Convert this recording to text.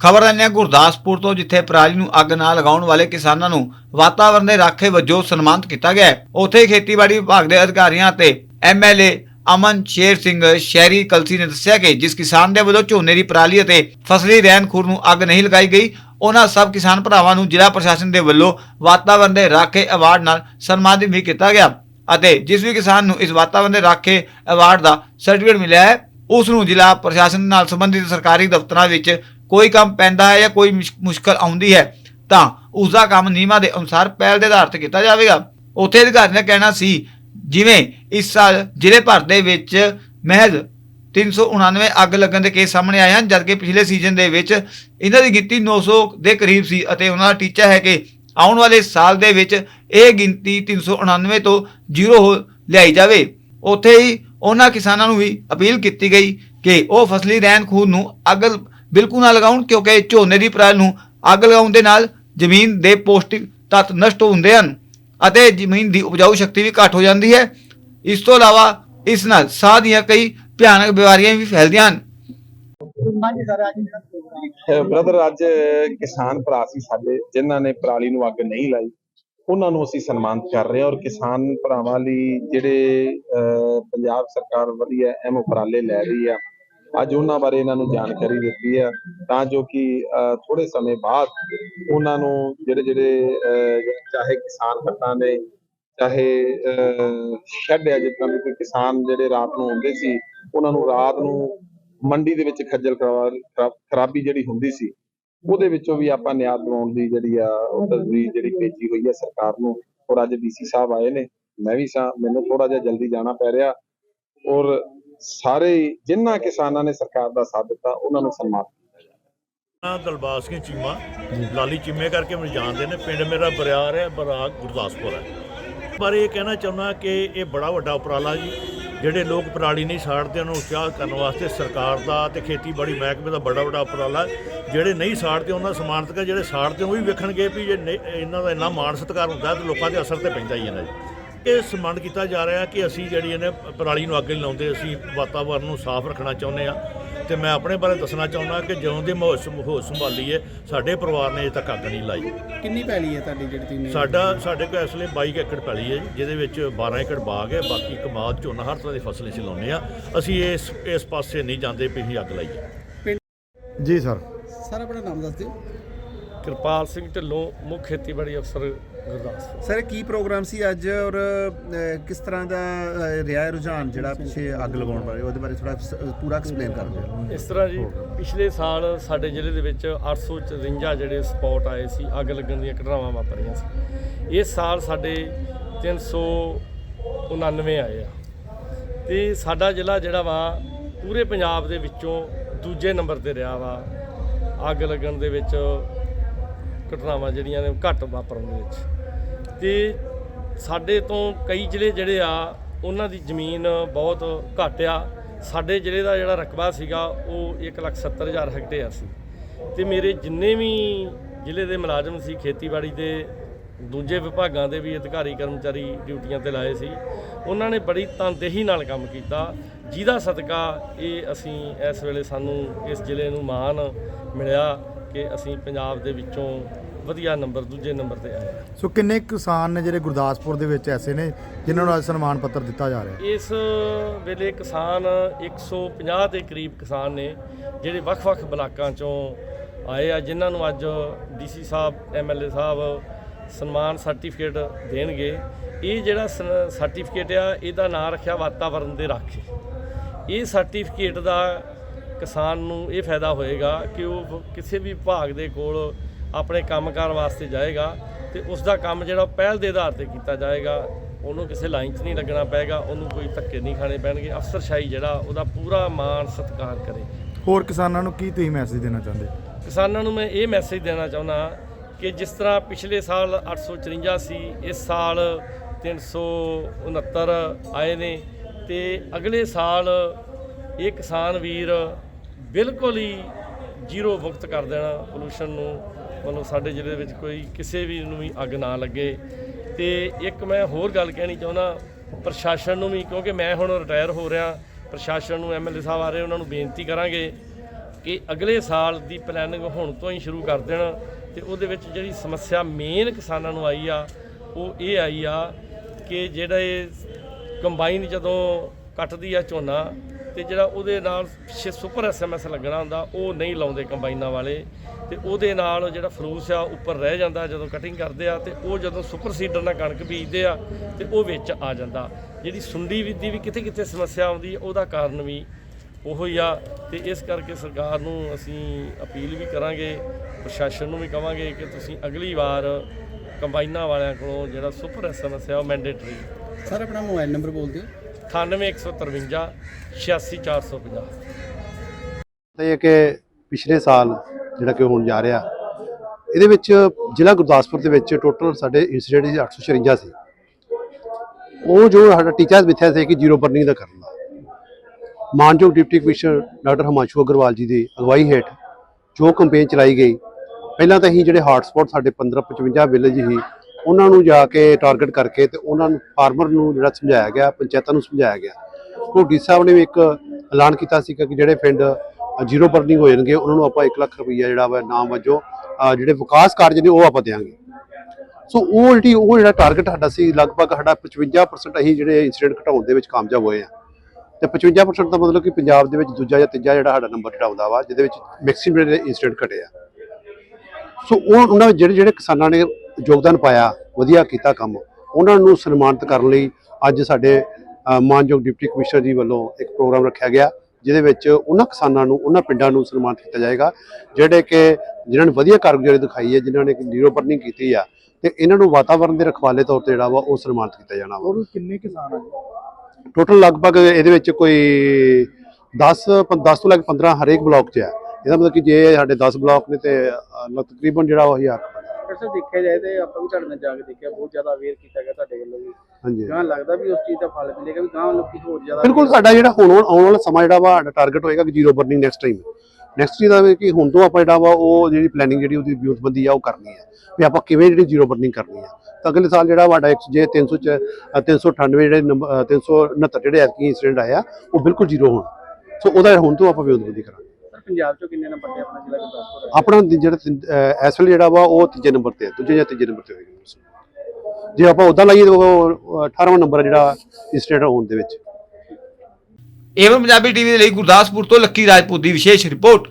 ਖਬਰ ਦਿੰਦੇ ਹਾਂ ਗੁਰਦਾਸਪੁਰ ਤੋਂ, ਜਿੱਥੇ ਪਰਾਲੀ ਨੂੰ ਅੱਗ ਨਾ ਲਗਾਉਣ ਵਾਲੇ ਕਿਸਾਨਾਂ ਨੂੰ ਵਾਤਾਵਰਣ ਦੇ ਰਾਖੇ ਵਜੋਂ ਸਨਮਾਨਿਤ ਕੀਤਾ ਗਿਆ ਉੱਥੇ ਖੇਤੀਬਾੜੀ ਵਿਭਾਗ ਦੇ ਅਧਿਕਾਰੀਆਂ ਤੇ ਐਮਐਲਏ ਅਮਨ ਸ਼ੇਰ ਸਿੰਘ ਸ਼ਹਿਰੀ ਕਲਸੀ ਨੇ ਦੱਸਿਆ ਕਿ ਜਿਸ ਕਿਸਾਨ ਦੇ ਵੱਲੋਂ ਝੋਨੇ ਦੀ ਪਰਾਲੀ ਅਤੇ ਫਸਲੀ ਰਹਿਣ ਖੂਰ ਨੂੰ ਅੱਗ ਨਹੀਂ ਲਗਾਈ ਗਈ, ਉਹਨਾਂ ਸਭ ਕਿਸਾਨ ਭਰਾਵਾਂ ਨੂੰ ਜ਼ਿਲ੍ਹਾ ਪ੍ਰਸ਼ਾਸਨ ਦੇ ਵੱਲੋਂ ਵਾਤਾਵਰਣ ਦੇ ਰਾਖੇ ਅਵਾਰਡ ਨਾਲ ਸਨਮਾਨਿਤ ਵੀ ਕੀਤਾ ਗਿਆ ਅਤੇ ਜਿਸ ਵੀ ਕਿਸਾਨ ਨੂੰ ਇਸ ਵਾਤਾਵਰਣ ਦੇ ਰਾਖੇ ਅਵਾਰਡ ਦਾ ਸਰਟੀਫਿਕੇਟ ਮਿਲਿਆ ਹੈ, ਉਸ ਨੂੰ ਜ਼ਿਲ੍ਹਾ ਪ੍ਰਸ਼ਾਸਨ ਨਾਲ ਸੰਬੰਧਿਤ ਸਰਕਾਰੀ ਦਫ਼ਤਰਾਂ ਵਿੱਚ ਕੋਈ ਕੰਮ ਪੈਂਦਾ ਹੈ ਜਾਂ ਕੋਈ ਮੁਸ਼- ਮੁਸ਼ਕਲ ਆਉਂਦੀ ਹੈ, ਤਾਂ ਉਸ ਦਾ ਕੰਮ ਨਿਯਮਾਂ ਦੇ ਅਨੁਸਾਰ ਪਹਿਲ ਦੇ ਆਧਾਰ ਤੇ ਕੀਤਾ ਜਾਵੇਗਾ। ਉੱਥੇ ਅਧਿਕਾਰੀ ਨੇ ਕਹਿਣਾ ਸੀ, ਜਿਵੇਂ ਇਸ ਸਾਲ ਜ਼ਿਲ੍ਹੇ ਭਰ ਦੇ ਵਿੱਚ ਮਹਿਜ਼ 399 ਅੱਗ ਲੱਗਣ ਦੇ ਕੇਸ ਸਾਹਮਣੇ ਆਏ ਹਨ ਜਦਕਿ ਪਿਛਲੇ ਸੀਜ਼ਨ ਦੇ ਵਿੱਚ ਇਹਨਾਂ ਦੀ ਗਿਣਤੀ 900 ਦੇ ਕਰੀਬ ਸੀ ਅਤੇ ਉਹਨਾਂ ਦਾ ਟੀਚਾ ਹੈ ਕਿ ਆਉਣ ਵਾਲੇ ਸਾਲ ਦੇ ਵਿੱਚ ਇਹ ਗਿਣਤੀ 399 ਤੋਂ ਜ਼ੀਰੋ ਹੋ ਲਿਆਈ ਜਾਵੇ। ਉੱਥੇ ਹੀ ਉਹਨਾਂ ਕਿਸਾਨਾਂ ਨੂੰ ਵੀ ਅਪੀਲ ਕੀਤੀ ਗਈ ਕਿ ਉਹ ਫਸਲੀ ਰਹਿਣ ਖੂਨ ਨੂੰ ਅੱਗ ਬਿਲਕੁਲ ਨਾ ਲਗਾਉਣ ਕਿਉਂਕਿ ਝੋਨੇ ਦੀ ਪਰਾਲ ਨੂੰ ਅੱਗ ਲਗਾਉਣ ਦੇ ਨਾਲ ਜ਼ਮੀਨ ਦੇ ਪੌਸ਼ਟਿਕ ਤੱਤ ਨਸ਼ਟ ਹੁੰਦੇ ਹਨ ਅਤੇ ਜ਼ਮੀਨ ਦੀ ਉਪਜਾਊ ਸ਼ਕਤੀ ਵੀ ਘੱਟ ਹੋ ਜਾਂਦੀ ਹੈ। ਇਸ ਤੋਂ ਇਲਾਵਾ ਇਸ ਨਾਲ ਸਾਹ ਦੀਆਂ ਕਈ ਭਿਆਨਕ ਬਿਮਾਰੀਆਂ ਵੀ ਫੈਲਦੀਆਂ ਹਨ। ਬ੍ਰਦਰ ਅੱਜ ਕਿਸਾਨ ਭਰਾ ਸੀ ਸਾਡੇ ਜਿਨ੍ਹਾਂ ਨੇ ਪਰਾਲੀ ਨੂੰ ਅੱਗ ਨਹੀਂ ਲਾਈ ਉਹਨਾਂ ਨੂੰ ਅਸੀਂ ਸਨਮਾਨਿਤ ਕਰ ਰਹੇ ਹਾਂ ਔਰ ਕਿਸਾਨ ਭਰਾਵਾਂ ਲਈ ਜਿਹੜੇ ਪੰਜਾਬ ਸਰਕਾਰ ਵਧੀਆ ਅਹਿਮ ਉਪਰਾਲੇ ਲੈ ਰਹੀ ਆ ਅੱਜ ਉਹਨਾਂ ਬਾਰੇ ਇਹਨਾਂ ਨੂੰ ਜਾਣਕਾਰੀ ਦਿੱਤੀ ਹੈ ਤਾਂ ਜੋ ਕਿ ਥੋੜੇ ਸਮੇਂ ਬਾਅਦ ਉਹਨਾਂ ਨੂੰ ਜਿਹੜੇ ਜਿਹੜੇ ਚਾਹੇ ਕਿਸਾਨ ਪੱਤਾਂ ਨੇ ਚਾਹੇ ਸ਼ੈੱਡ ਹੈ ਜਿੱਦਾਂ ਵੀ ਕੋਈ ਕਿਸਾਨ ਜਿਹੜੇ ਰਾਤ ਨੂੰ ਆਉਂਦੇ ਸੀ, ਉਹਨਾਂ ਨੂੰ ਰਾਤ ਨੂੰ ਮੰਡੀ ਦੇ ਵਿੱਚ ਖੱਜਲ ਖਰਾਬ- ਖਰਾਬ- ਖਰਾਬੀ ਜਿਹੜੀ ਹੁੰਦੀ ਸੀ, ਉਹਦੇ ਵਿੱਚੋਂ ਵੀ ਆਪਾਂ ਨਿਆਂ ਦਿਵਾਉਣ ਦੀ ਜਿਹੜੀ ਆ, ਉਹ ਤਜਵੀਜ਼ ਜਿਹੜੀ ਭੇਜੀ ਹੋਈ ਹੈ ਸਰਕਾਰ ਨੂੰ, ਔਰ ਅੱਜ ਡੀਸੀ ਸਾਹਿਬ ਆਏ ਨੇ, ਮੈਂ ਵੀ ਸਾਂ, ਮੈਨੂੰ ਥੋੜਾ ਜਿਹਾ ਜਲਦੀ ਜਾਣਾ ਪੈ ਰਿਹਾ, ਔਰ ਸਾਰੇ ਜਿਨ੍ਹਾਂ ਕਿਸਾਨਾਂ ਨੇ ਸਰਕਾਰ ਦਾ ਸਾਥ ਦਿੱਤਾ ਉਹਨਾਂ ਨੂੰ ਸਨਮਾਨ ਮੈਂ ਦਲਬਾਗ ਸਿੰਘ ਚੀਮਾ ਲਾਲੀ ਚੀਮੇ ਕਰਕੇ ਮੈਨੂੰ ਜਾਣਦੇ ਨੇ। ਪਿੰਡ ਮੇਰਾ ਬਰਿਆਰ ਹੈ ਬਰਾਕ ਗੁਰਦਾਸਪੁਰ ਹੈ। ਪਰ ਇਹ ਕਹਿਣਾ ਚਾਹੁੰਦਾ ਕਿ ਇਹ ਬੜਾ ਵੱਡਾ ਉਪਰਾਲਾ ਜੀ। ਜਿਹੜੇ ਲੋਕ ਪਰਾਲੀ ਨਹੀਂ ਸਾੜਦੇ ਉਹਨਾਂ ਨੂੰ ਉਤਸ਼ਾਹ ਕਰਨ ਵਾਸਤੇ ਸਰਕਾਰ ਦਾ ਤੇ ਖੇਤੀਬਾੜੀ ਮਹਿਕਮੇ ਦਾ ਬੜਾ ਵੱਡਾ ਉਪਰਾਲਾ। ਜਿਹੜੇ ਨਹੀਂ ਸਾੜਦੇ ਉਹਨਾਂ ਕਰ ਜਿਹੜੇ ਸਾੜਦੇ ਉਹ ਵੀ ਵੇਖਣਗੇ ਵੀ ਜੇ ਨਹੀਂ- ਇਹਨਾਂ ਦਾ ਇੰਨਾ ਮਾਣ ਸਤਿਕਾਰ ਹੁੰਦਾ ਤੇ ਲੋਕਾਂ ਦੇ ਅਸਰ ਤੇ ਪੈਂਦਾ ਹੀ ਇਹਨਾਂ ਜੀ। ਇਹ ਸਨਮਾਨ ਕੀਤਾ ਜਾ ਰਿਹਾ ਕਿ ਅਸੀਂ ਜਿਹੜੀ ਇਹਨੇ ਪਰਾਲੀ ਨੂੰ ਅੱਗ ਨਹੀਂ ਲਾਉਂਦੇ ਅਸੀਂ ਵਾਤਾਵਰਨ ਨੂੰ ਸਾਫ਼ ਰੱਖਣਾ ਚਾਹੁੰਦੇ ਆ ਤੇ ਮੈਂ ਆਪਣੇ ਬਾਰੇ ਦੱਸਣਾ ਚਾਹੁੰਦਾ ਕਿ ਜਿਉਂ ਦੇ ਮਾਹੌਲ ਸੰ- ਹੋਸ਼ ਸੰਭਾਲੀ ਹੈ ਸਾਡੇ ਪਰਿਵਾਰ ਨੇ ਅਜੇ ਤੱਕ ਅੱਗ ਨਹੀਂ ਲਾਈ। ਕਿੰਨੀ ਪੈਲੀ ਹੈ ਤੁਹਾਡੀ ਜਿਹੜੀ ਤੁਸੀਂ ਸਾਡਾ ਸਾਡੇ ਕੋਲ ਇਸ ਵੇਲੇ 22 ਕੁ ਏਕੜ ਪੈਲੀ ਹੈ ਜੀ, ਜਿਹਦੇ ਵਿੱਚ 12 ਏਕੜ ਬਾਗ ਹੈ ਬਾਕੀ ਕਮਾਦ ਝੋਨਾ ਹਰ ਤਰ੍ਹਾਂ ਦੀ ਫਸਲ ਅਸੀਂ ਲਾਉਂਦੇ ਆ ਅਸੀਂ ਇਸ ਇਸ ਪਾਸੇ ਨਹੀਂ ਜਾਂਦੇ ਵੀ ਅਸੀਂ ਅੱਗ ਲਾਈਏ। ਜੀ ਸਰ। ਸਰ ਆਪਣਾ ਨਾਮ ਦੱਸ ਦਿਓ। ਕਿਰਪਾਲ ਸਿੰਘ ਢਿੱਲੋਂ ਮੁੱਖ ਖੇਤੀਬਾੜੀ ਅਫਸਰ ਗੁਰਦਾਸਪੁਰ। ਸਰ ਕੀ ਪ੍ਰੋਗਰਾਮ ਸੀ ਅੱਜ ਔਰ ਕਿਸ ਤਰ੍ਹਾਂ ਦਾ ਰਿਹਾ ਰੁਝਾਨ ਜਿਹੜਾ ਪਿੱਛੇ ਅੱਗ ਲਗਾਉਣ ਬਾਰੇ? ਉਹਦੇ ਬਾਰੇ ਥੋੜਾ ਪੂਰਾ ਐਕਸਪਲੇਨ ਕਰ ਦਿਓ। ਇਸ ਤਰ੍ਹਾਂ ਜੀ ਪਿਛਲੇ ਸਾਲ ਸਾਡੇ ਜ਼ਿਲ੍ਹੇ ਦੇ ਵਿੱਚ 854 ਜਿਹੜੇ ਸਪੌਟ ਆਏ ਸੀ ਅੱਗ ਲੱਗਣ ਦੀਆਂ ਘਟਨਾਵਾਂ ਵਾਪਰੀਆਂ ਸੀ। ਇਸ ਸਾਲ ਸਾਡੇ 399 ਆਏ ਆ। ਤੇ ਸਾਡਾ ਜ਼ਿਲ੍ਹਾ ਜਿਹੜਾ ਵਾ ਪੂਰੇ ਪੰਜਾਬ ਦੇ ਵਿੱਚੋਂ ਦੂਜੇ ਨੰਬਰ ਤੇ ਰਿਹਾ ਵਾ। ਅੱਗ ਲੱਗਣ ਦੇ ਵਿੱਚ ਘਟਨਾਵਾਂ ਜਿਹੜੀਆਂ ਨੇ ਘੱਟ ਵਾਪਰਨ ਦੇ ਵਿੱਚ। ਤੇ ਸਾਡੇ ਤੋਂ ਕਈ ਜ਼ਿਲ੍ਹੇ ਜਿਹੜੇ ਆ, ਉਹਨਾਂ ਦੀ ਜ਼ਮੀਨ ਬਹੁਤ ਘੱਟ ਆ। ਸਾਡੇ ਜ਼ਿਲ੍ਹੇ ਦਾ ਜਿਹੜਾ ਰਕਬਾ ਸੀਗਾ, ਉਹ 170000 ਹੈਕਟੇਅਰ ਸੀ। ਤੇ ਮੇਰੇ ਜਿੰਨੇ ਵੀ ਜ਼ਿਲ੍ਹੇ ਦੇ ਮੁਲਾਜ਼ਮ ਸੀ, ਖੇਤੀਬਾੜੀ ਦੇ ਦੂਜੇ ਵਿਭਾਗਾਂ ਦੇ ਵੀ ਅਧਿਕਾਰੀ, ਕਰਮਚਾਰੀ ਡਿਊਟੀਆਂ ਤੇ ਲਾਏ ਸੀ, ਉਹਨਾਂ ਨੇ ਬੜੀ ਤਨਦੇਹੀ ਨਾਲ ਕੰਮ ਕੀਤਾ। ਜਿਹਦਾ ਸਦਕਾ ਇਹ ਅਸੀਂ ਇਸ ਵੇਲੇ ਸਾਨੂੰ ਇਸ ਜ਼ਿਲ੍ਹੇ ਨੂੰ ਮਾਣ ਮਿਲਿਆ। ਕਿ ਅਸੀਂ ਪੰਜਾਬ ਦੇ ਵਿੱਚੋਂ ਵਧੀਆ ਨੰਬਰ ਦੂਜੇ ਨੰਬਰ ਤੇ ਆਏ ਹਾਂ। ਸੋ ਕਿੰਨੇ ਕਿਸਾਨ ਨੇ ਜਿਹੜੇ ਗੁਰਦਾਸਪੁਰ ਦੇ ਵਿੱਚ ਐਸੇ ਨੇ ਜਿਨ੍ਹਾਂ ਨੂੰ ਅੱਜ ਸਨਮਾਨ ਪੱਤਰ ਦਿੱਤਾ ਜਾ ਰਿਹਾ ਇਸ ਵੇਲੇ ਕਿਸਾਨ 150 ਦੇ ਕਰੀਬ ਕਿਸਾਨ ਨੇ ਜਿਹੜੇ ਵੱਖ-ਵੱਖ ਬਲਾਕਾਂ ਚੋਂ ਆਏ ਆ ਜਿਨ੍ਹਾਂ ਨੂੰ ਅੱਜ ਡੀਸੀ ਸਾਹਿਬ ਐਮਐਲਏ ਸਾਹਿਬ ਸਨਮਾਨ ਸਰਟੀਫਿਕੇਟ ਦੇਣਗੇ। ਇਹ ਜਿਹੜਾ ਸ- ਸਰਟੀਫਿਕੇਟ ਆ ਇਹਦਾ ਨਾਂ ਰੱਖਿਆ ਵਾਤਾਵਰਣ ਦੇ ਰਾਖੇ। ਇਹ ਸਰਟੀਫਿਕੇਟ ਦਾ ਕਿਸਾਨ ਨੂੰ ਇਹ ਫਾਇਦਾ ਹੋਏਗਾ ਕਿ ਉਹ ਕਿਸੇ ਵੀ ਵਿਭਾਗ ਦੇ ਕੋਲ ਆਪਣੇ ਕੰਮਕਾਰ ਵਾਸਤੇ ਜਾਏਗਾ ਤੇ ਉਸ ਦਾ ਕੰਮ ਜਿਹੜਾ ਪਹਿਲ ਦੇ ਆਧਾਰ ਤੇ ਕੀਤਾ ਜਾਏਗਾ ਉਹਨੂੰ ਕਿਸੇ ਲਾਈਨ 'ਚ ਨਹੀਂ ਲੱਗਣਾ ਪਏਗਾ ਉਹਨੂੰ ਕੋਈ ਧੱਕੇ ਨਹੀਂ ਖਾਣੇ ਪੈਣਗੇ ਅਫਸਰਸ਼ਾਹੀ ਜਿਹੜਾ ਉਹਦਾ ਪੂਰਾ ਮਾਣ ਸਤਿਕਾਰ ਕਰੇ। ਹੋਰ ਕਿਸਾਨਾਂ ਨੂੰ ਕੀ ਤੁਸੀਂ ਮੈਸੇਜ ਦੇਣਾ ਚਾਹੁੰਦੇ? ਕਿਸਾਨਾਂ ਨੂੰ ਮੈਂ ਇਹ ਮੈਸੇਜ ਦੇਣਾ ਚਾਹੁੰਦਾ ਕਿ ਜਿਸ ਤਰ੍ਹਾਂ ਪਿਛਲੇ ਸਾਲ 854 ਸੀ ਇਸ ਸਾਲ 369 ਆਏ ਨੇ ਤੇ ਅਗਲੇ ਸਾਲ ਇਹ ਕਿਸਾਨ ਵੀਰ ਬਿਲਕੁਲ ਹੀ ਜ਼ੀਰੋ ਮੁਕਤ ਕਰ ਦੇਣਾ ਪੋਲੂਸ਼ਨ ਨੂੰ। ਮਤਲਬ ਸਾਡੇ ਜ਼ਿਲ੍ਹੇ ਵਿੱਚ ਕੋਈ ਕਿਸੇ ਵੀ ਨੂੰ ਵੀ ਅੱਗ ਨਾ ਲੱਗੇ। ਤੇ ਇੱਕ ਮੈਂ ਹੋਰ ਗੱਲ ਕਹਿਣੀ ਚਾਹੁੰਦਾ, ਪ੍ਰਸ਼ਾਸਨ ਨੂੰ ਵੀ, ਕਿਉਂਕਿ ਮੈਂ ਹੁਣ ਰਿਟਾਇਰ ਹੋ ਰਿਹਾ, ਪ੍ਰਸ਼ਾਸਨ ਨੂੰ ਐਮਐਲਏ ਸਾਹਿਬ ਆ ਰਹੇ, ਉਹਨਾਂ ਨੂੰ ਬੇਨਤੀ ਕਰਾਂਗੇ ਕਿ ਅਗਲੇ ਸਾਲ ਦੀ ਪਲੈਨਿੰਗ ਹੁਣ ਤੋਂ ਹੀ ਸ਼ੁਰੂ ਕਰ ਦੇਣ। ਤੇ ਉਹਦੇ ਵਿੱਚ ਜਿਹੜੀ ਸਮੱਸਿਆ ਮੇਨ ਕਿਸਾਨਾਂ ਨੂੰ ਆਈ ਆ, ਉਹ ਇਹ ਆਈ ਆ ਕਿ ਜਿਹੜਾ ਇਹ ਕੰਬਾਈਨ ਜਦੋਂ ਕੱਟਦੀ ਆ ਝੋਨਾ ਤੇ ਜਿਹੜਾ ਉਹਦੇ ਨਾਲ ਪਿੱਛੇ ਸੁਪਰ ਐਸਐਮਐਸ ਲੱਗਣਾ ਹੁੰਦਾ, ਉਹ ਨਹੀਂ ਲਾਉਂਦੇ ਕੰਬਾਈਨਾਂ ਵਾਲੇ। ਤੇ ਉਹਦੇ ਨਾਲ ਜਿਹੜਾ ਫਲੂਸ ਆ, ਉੱਪਰ ਰਹਿ ਜਾਂਦਾ ਜਦੋਂ ਕਟਿੰਗ ਕਰਦੇ ਆ, ਤੇ ਉਹ ਜਦੋਂ ਸੁਪਰ ਸੀਡਰ ਨਾਲ ਕਣਕ ਬੀਜਦੇ ਆ, ਤੇ ਉਹ ਵਿੱਚ ਆ ਜਾਂਦਾ। ਜਿਹੜੀ ਸੁੰਡੀ ਵਿਧੀ ਵੀ ਕਿਤੇ ਕਿਤੇ ਸਮੱਸਿਆ ਆਉਂਦੀ, ਉਹਦਾ ਕਾਰਨ ਵੀ ਉਹੋ ਹੀ ਆ। ਤੇ ਇਸ ਕਰਕੇ ਸਰਕਾਰ ਨੂੰ ਅਸੀਂ ਅਪੀਲ ਵੀ ਕਰਾਂਗੇ, ਪ੍ਰਸ਼ਾਸਨ ਨੂੰ ਵੀ ਕਵਾਂਗੇ ਕਿ ਤੁਸੀਂ ਅਗਲੀ ਵਾਰ ਕੰਬਾਈਨਾਂ ਵਾਲਿਆਂ ਕੋਲੋਂ ਜਿਹੜਾ ਸੁਪਰ ਐਸਐਮਐਸ ਆ, ਉਹ ਮੈਂਡੇਟਰੀ ਸਰ, ਆਪਣਾ ਮੋਬਾਈਲ ਨੰਬਰ ਬੋਲ ਦਿਓ। 98153 86450 ਤਾਂ ਇਹ ਕਿ ਪਿਛਲੇ ਸਾਲ ਜਿਹੜਾ ਕਿ ਹੁਣ ਜਾ ਰਿਹਾ, ਇਹਦੇ ਵਿੱਚ ਜ਼ਿਲ੍ਹਾ ਗੁਰਦਾਸਪੁਰ ਦੇ ਵਿੱਚ ਟੋਟਲ ਸਾਡੇ ਇਨਸੀਡੈਂਟ ਸੀ 856 ਸੀ। ਉਹ ਜੋ ਸਾਡਾ ਟੀਚਰ ਮਿੱਥਿਆ ਸੀ ਕਿ ਜ਼ੀਰੋ ਬਰਨਿੰਗ ਦਾ ਕਰਨਾ। ਮਾਨਯੋਗ deputy commissioner doctor Himanshu Agarwal ji ਦੀ ਅਗਵਾਈ ਹੇਠ ਜੋ ਕੰਪੇਨ ਚਲਾਈ ਗਈ, ਪਹਿਲਾਂ ਤਾਂ ਹੀ ਜਿਹੜੇ ਹਾਟ ਸਪੌਟ ਸਾਡੇ 15 55 ਵਿਲੇਜ ਸੀ ਉਹਨਾਂ ਨੂੰ ਜਾ ਕੇ ਟਾਰਗੇਟ ਕਰਕੇ ਤੇ ਉਹਨਾਂ ਨੂੰ ਫਾਰਮਰ ਨੂੰ ਜਿਹੜਾ ਸਮਝਾਇਆ ਗਿਆ, ਪੰਚਾਇਤਾਂ ਨੂੰ ਸਮਝਾਇਆ ਗਿਆ। ਢੋਡੀ ਸਾਹਿਬ ਨੇ ਵੀ ਇੱਕ ਐਲਾਨ ਕੀਤਾ ਸੀ ਕਿ ਜਿਹੜੇ ਪਿੰਡ ਜ਼ੀਰੋ ਬਰਨਿੰਗ ਹੋ ਜਾਣਗੇ, ਉਹਨਾਂ ਨੂੰ ਆਪਾਂ 1 ਲੱਖ ਰੁਪਈਆ ਜਿਹੜਾ ਵਾ ਨਾਮ ਵਜੋਂ ਜਿਹੜੇ ਵਿਕਾਸ ਕਾਰਜ ਨੇ ਉਹ ਆਪਾਂ ਦੇਵਾਂਗੇ ਸੋ ਉਹ ਜਿਹੜੀ ਉਹ ਜਿਹੜਾ ਟਾਰਗੇਟ ਸਾਡਾ ਸੀ, ਲਗਭਗ ਸਾਡਾ 55% ਅਸੀਂ ਜਿਹੜੇ ਇਨਸੀਡੈਂਟ ਘਟਾਉਣ ਦੇ ਵਿੱਚ ਕਾਮਯਾਬ ਹੋਏ ਆ। ਤੇ 55% ਦਾ ਮਤਲਬ ਕਿ ਪੰਜਾਬ ਦੇ ਵਿੱਚ ਦੂਜਾ ਜਾਂ ਤੀਜਾ ਜਿਹੜਾ ਸਾਡਾ ਨੰਬਰ ਜਿਹੜਾ ਆਉਂਦਾ ਵਾ, ਜਿਹਦੇ ਵਿੱਚ ਮੈਕਸਿਮਮ ਜਿਹੜੇ ਇਨਸੀਡੈਂਟ ਘਟੇ ਆ। ਸੋ ਉਹ ਉਹਨਾਂ ਜਿਹੜੇ ਜਿਹੜੇ ਕਿਸਾਨਾਂ ਨੇ ਯੋਗਦਾਨ ਪਾਇਆ ਵਧੀਆ ਕੀਤਾ ਕੰਮ। ਉਹਨਾਂ ਨੂੰ ਸਨਮਾਨਿਤ ਕਰਨ ਲਈ ਅੱਜ ਸਾਡੇ ਮਾਨਯੋਗ ਡਿਪਟੀ ਕਮਿਸ਼ਨਰ ਜੀ ਵੱਲੋਂ ਇੱਕ ਪ੍ਰੋਗਰਾਮ ਰੱਖਿਆ ਗਿਆ ਜਿਹਦੇ ਵਿੱਚ ਉਹਨਾਂ ਕਿਸਾਨਾਂ ਨੂੰ ਉਹਨਾਂ ਪਿੰਡਾਂ ਨੂੰ ਸਨਮਾਨਿਤ ਕੀਤਾ ਜਾਏਗਾ ਜਿਹੜੇ ਕਿ ਜਿਨ੍ਹਾਂ ਨੇ ਵਧੀਆ ਕਾਰਗੁਜ਼ਾਰੀ ਦਿਖਾਈ ਹੈ ਜਿਨ੍ਹਾਂ ਨੇ ਜ਼ੀਰੋ ਬਰਨਿੰਗ ਕੀਤੀ ਆ ਤੇ ਇਹਨਾਂ ਨੂੰ ਵਾਤਾਵਰਣ ਦੇ ਰਖਵਾਲੇ ਤੌਰ ਤੇ ਜਿਹੜਾ ਵਾ ਉਹ ਸਨਮਾਨਿਤ ਕੀਤਾ ਜਾਣਾ ਵਾ। ਉਹ ਕਿੰਨੇ ਕਿਸਾਨ ਆ ਟੋਟਲ ਲਗਭਗ ਇਹਦੇ ਵਿੱਚ ਕੋਈ 10 10 ਤੋਂ ਲੈ ਕੇ 15 ਹਰੇਕ ਬਲਾਕ 'ਚ ਹੈ ਇਹਦਾ ਮਤਲਬ ਕਿ ਜੇ ਸਾਡੇ 10 ਬਲਾਕ ਨੇ ਤੇ ਤਕਰੀਬਨ ਜਿਹੜਾ ਉਹ 1000 ਵੈਸੇ ਦੇਖਿਆ ਜਾਏ ਤੇ ਆਪਾਂ ਵੀ ਤੁਹਾਡੇ ਨਾਲ ਜਾ ਕੇ ਦੇਖਿਆ ਬਹੁਤ ਜ਼ਿਆਦਾ ਅਵੇਅਰ ਕੀਤਾ ਗਿਆ ਤੁਹਾਡੇ ਵੱਲੋਂ ਵੀ। ਹਾਂਜੀ। ਗਾਂ ਲੱਗਦਾ ਵੀ ਉਸ ਚੀਜ਼ ਦਾ ਫਲ ਮਿਲੇਗਾ ਵੀ ਗਾਂ ਲੋਕੀ ਹੋਰ ਜ਼ਿਆਦਾ ਬਿਲਕੁਲ ਸਾਡਾ ਜਿਹੜਾ ਹੁਣ ਆਉਣ ਵਾਲਾ ਸਮਾਂ ਜਿਹੜਾ ਵਾ ਸਾਡਾ ਟਾਰਗੇਟ ਹੋਏਗਾ ਕਿ zero burning next time next ਦਾ ਵੀ ਕਿ ਹੁਣ ਤੋਂ ਆਪਾਂ ਜਿਹੜਾ ਵਾ ਉਹ ਜਿਹੜੀ ਪਲੈਨਿੰਗ ਜਿਹੜੀ ਉਹਦੀ ਵਿਊਤਬੰਦੀ ਆ ਉਹ ਕਰਨੀ ਹੈ ਵੀ ਆਪਾਂ ਕਿਵੇਂ ਜਿਹੜੀ ਜ਼ੀਰੋ ਬਰਨਿੰਗ ਕਰਨੀ ਹੈ ਤਾਂ ਅਗਲੇ ਸਾਲ ਜਿਹੜਾ ਇੱਕ ਜੇ 300 ਚ ਅ, 398 ਜਿਹੜੇ ਨੰਬਰ 369 ਜਿਹੜੇ ਐਤਕੀ ਇੰਸੀਡੈਂਟ ਆਏ ਆ ਉਹ ਬਿਲਕੁਲ ਜ਼ੀਰੋ ਹੋਣ। ਸੋ ਉਹਦਾ ਹੁਣ ਤੋਂ ਆਪਾਂ ਵਿਊਤਬੰਦੀ ਕਰਾਂਗੇ। ਪੰਜਾਬ ਚੋਂ ਕਿੰਨੇ ਨੰਬਰ ਤੇ ਆਪਣਾ ਜ਼ਿਲ੍ਹਾ ਗੁਰਦਾਸਪੁਰ ਹੈ? ਆਪਣਾ ਜਿਹੜਾ ਇਸ ਵੇਲੇ ਜਿਹੜਾ ਵਾ ਉਹ ਤੀਜੇ ਨੰਬਰ ਤੇ ਹੈ ਦੂਜੇ ਜਾਂ ਤੀਜੇ ਨੰਬਰ ਤੇ ਹੋਏਗਾ ਜੇ ਆਪਾਂ ਉਦਾਂ ਲਾਈਏ ਤਾਂ ਉਹ 18ਵਾਂ ਨੰਬਰ ਜਿਹੜਾ ਇੰਸੀਡੈਂਟ ਹੋਣ ਦੇ ਵਿੱਚ। ਏਵਨ ਪੰਜਾਬੀ ਟੀਵੀ ਦੇ ਲਈ ਗੁਰਦਾਸਪੁਰ ਤੋਂ ਲੱਕੀ ਰਾਜਪੂਤ ਦੀ ਵਿਸ਼ੇਸ਼ ਰਿਪੋਰਟ।